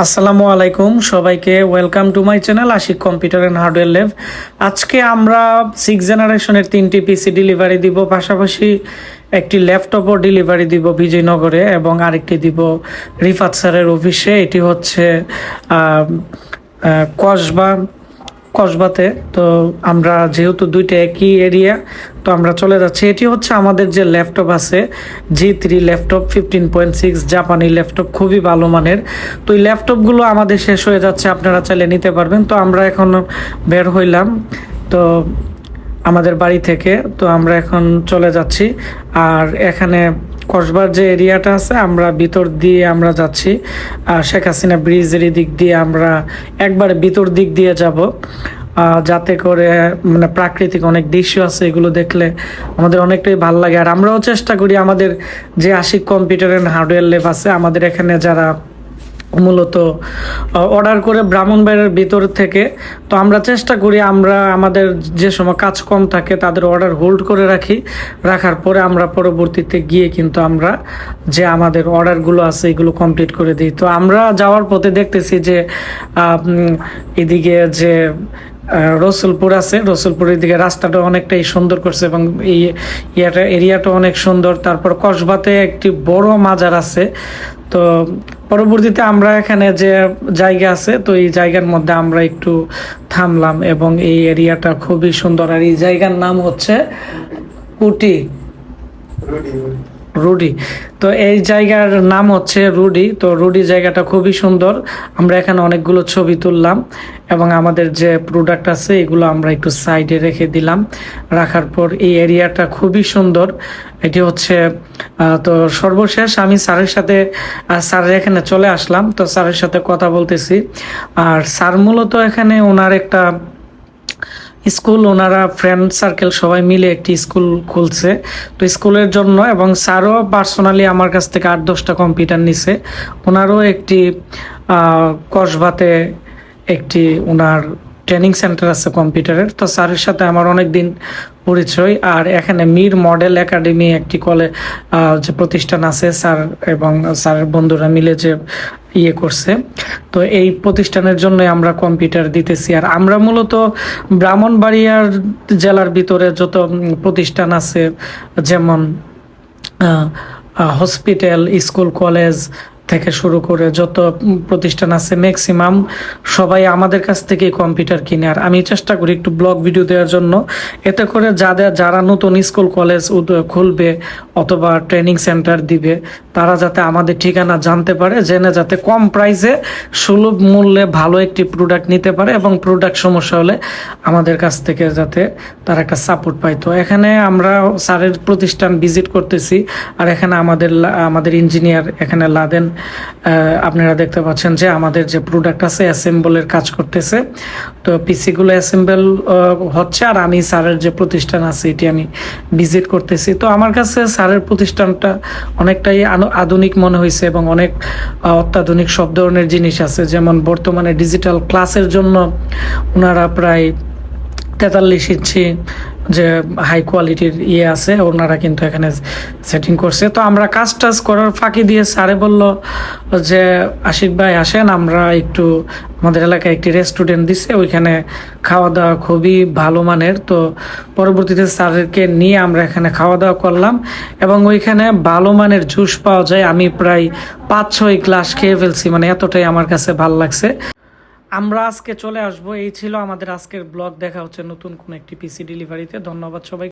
আসসালামু আলাইকুম সবাইকে। Welcome to my channel Ashik computer and hardware Lev আজকে আমরা সিক্স জেনারেশনের তিনটি পিসি ডেলিভারি দিব, পাশাপাশি একটি ল্যাপটপও ডেলিভারি দিব বিজয়নগরে এবং আরেকটি দিব রিফাত স্যারের অফিসে এটি হচ্ছে কসবা কসবাতে, তো আমরা যেহেতু দুইটা একই এরিয়া তো আমরা চলে যাচ্ছি। এটি হচ্ছে আমাদের যে ল্যাপটপ আছে G three laptop fifteen point six জাপানি ল্যাপটপ, খুবই ভালো মানের। তো এই ল্যাপটপগুলো আমাদের শেষ হয়ে যাচ্ছে, আপনারা চাইলে নিতে পারবেন। তো আমরা এখন বের হইলাম। তো আমাদের বাড়ি থেকে, তো আমরা এখন চলে যাচ্ছি। আর এখানে কসবার যে এরিয়াটা আছে, আমরা ভিতর দিয়ে আমরা যাচ্ছি। আর শেখ হাসিনা ব্রিজের দিক দিয়ে আমরা একবারে ভিতর দিক দিয়ে যাব। যাতে করে মানে প্রাকৃতিক অনেক দৃশ্য আছে, এগুলো দেখলে আমাদের অনেকটাই ভালো লাগে। আর আমরাও চেষ্টা করি আমাদের যে Ashik computer and hardware lab আছে, আমাদের এখানে যারা মূলত অর্ডার করে ব্রাহ্মণবাড়ির ভিতর থেকে। তো আমরা চেষ্টা করি আমরা আমাদের যে সময় কাজ কম থাকে তাদের অর্ডার হোল্ড করে রাখি। রাখার পরে আমরা পরবর্তীতে গিয়ে কিন্তু আমরা যে আমাদের অর্ডারগুলো আছে এগুলো কমপ্লিট করে দিই। তো আমরা যাওয়ার পথে দেখতেছি যে এদিকে যে রসুলপুর আছে রসুলপুরের দিকে রাস্তাটা অনেকটাই সুন্দর করছে এবং এই এরিয়াটা অনেক সুন্দর। তারপর কসবাতে একটি বড় মাজার আছে। তো পরবর্তীতে আমরা এখানে যে জায়গা আছে, তো এই জায়গার মধ্যে আমরা একটু থামলাম এবং এই এরিয়াটা খুবই সুন্দর। আর এই জায়গার নাম হচ্ছে কুটি। রুডি। তো এই জায়গার নাম হচ্ছে রুডি। তো রুডি জায়গাটা খুবই সুন্দর। আমরা এখানে অনেকগুলো ছবি তুললাম এবং আমাদের যে প্রোডাক্ট আছে, এগুলো আমরা একটু সাইডে রেখে দিলাম। রাখার পর এই এরিয়াটা খুবই সুন্দর। এটি হচ্ছে তো সর্বশেষ আমি স্যারের সাথে স্যারের এখানে চলে আসলাম। তো স্যারের সাথে কথা বলতেছি। আর স্যার মূলত এখানে ওনার একটা স্কুল, ওনারা ফ্রেন্ড সার্কেল সবাই মিলে একটি স্কুল খুলছে। তো স্কুলের জন্য এবং স্যারও পার্সোনালি আমার কাছ থেকে আট, দশটা কম্পিউটার নিছে। ওনারও একটি কসবাতে একটি ওনার ট্রেনিং সেন্টার আছে কম্পিউটারের। তো স্যারের সাথে আমার অনেক দিন পরিচয়। আর এখানে মীর মডেল একাডেমি একটি কলে যে প্রতিষ্ঠান আছে, স্যার এবং স্যারের বন্ধুরা মিলে যে ইয়ে করছে। তো এই প্রতিষ্ঠানের জন্য আমরা কম্পিউটার দিতেছি। আর আমরা মূলত ব্রাহ্মণবাড়িয়ার জেলার ভিতরে যত প্রতিষ্ঠান আছে, যেমন হসপিটাল, স্কুল, কলেজ থেকে শুরু করে যত প্রতিষ্ঠান আছে ম্যাক্সিমাম সবাই আমাদের কাছ থেকে কম্পিউটার কিনে। আর আমি চেষ্টা করি একটু ব্লগ ভিডিও দেওয়ার জন্য। এতে করে যাদের, যারা নতুন স্কুল কলেজ খুলবে অথবা ট্রেনিং সেন্টার দিবে, তারা যাতে আমাদের ঠিকানা জানতে পারে, জেনে যাতে কম প্রাইসে সুলভ মূল্যে ভালো একটি প্রোডাক্ট নিতে পারে এবং প্রোডাক্ট সমস্যা হলে আমাদের কাছ থেকে যাতে তারা একটা সাপোর্ট পায়। তো এখানে আমরা স্যারের প্রতিষ্ঠান ভিজিট করতেছি, আর এখানে আমাদের আমাদের ইঞ্জিনিয়ার এখানে লাদেন। আপনারা দেখতে পাচ্ছেন যে আমাদের যে প্রোডাক্ট আছে অ্যাসেম্বলের কাজ করতেছে। তো পিসিগুলো অ্যাসেম্বল হচ্ছে আর আমি স্যারের যে প্রতিষ্ঠান আছে এটি আমি ভিজিট করতেছি। তো আমার কাছে স্যারের প্রতিষ্ঠানটা অনেকটাই আধুনিক মনে হয়েছে এবং অনেক অত্যাধুনিক সব ধরনের জিনিস আছে। যেমন বর্তমানে ডিজিটাল ক্লাসের জন্য ওনারা প্রায় তেতাল্লিশ ইঞ্চি যে হাই কোয়ালিটির ইয়ে আছে, ওনারা কিন্তু এখানে সেটিং করছে। তো আমরা কাজ টাজ করার ফাঁকি দিয়ে স্যারে বলল যে, আশিক ভাই আসেন, আমরা একটু আমাদের এলাকায় একটি রেস্টুরেন্ট দিছে, ওইখানে খাওয়া দাওয়া খুবই ভালো মানের। তো পরবর্তীতে স্যারকে নিয়ে আমরা এখানে খাওয়া দাওয়া করলাম এবং ওইখানে ভালো মানের জুস পাওয়া যায়। আমি প্রায় পাঁচ ছয় গ্লাস খেয়ে ফেলছি মানে এতটাই আমার কাছে ভালো লাগছে। আমরা আজকে চলে আসব। এই ছিল আমাদের আজকের ব্লগ। দেখা হচ্ছে নতুন কোন একটি পিসি ডেলিভারিতে ধন্যবাদ সবাই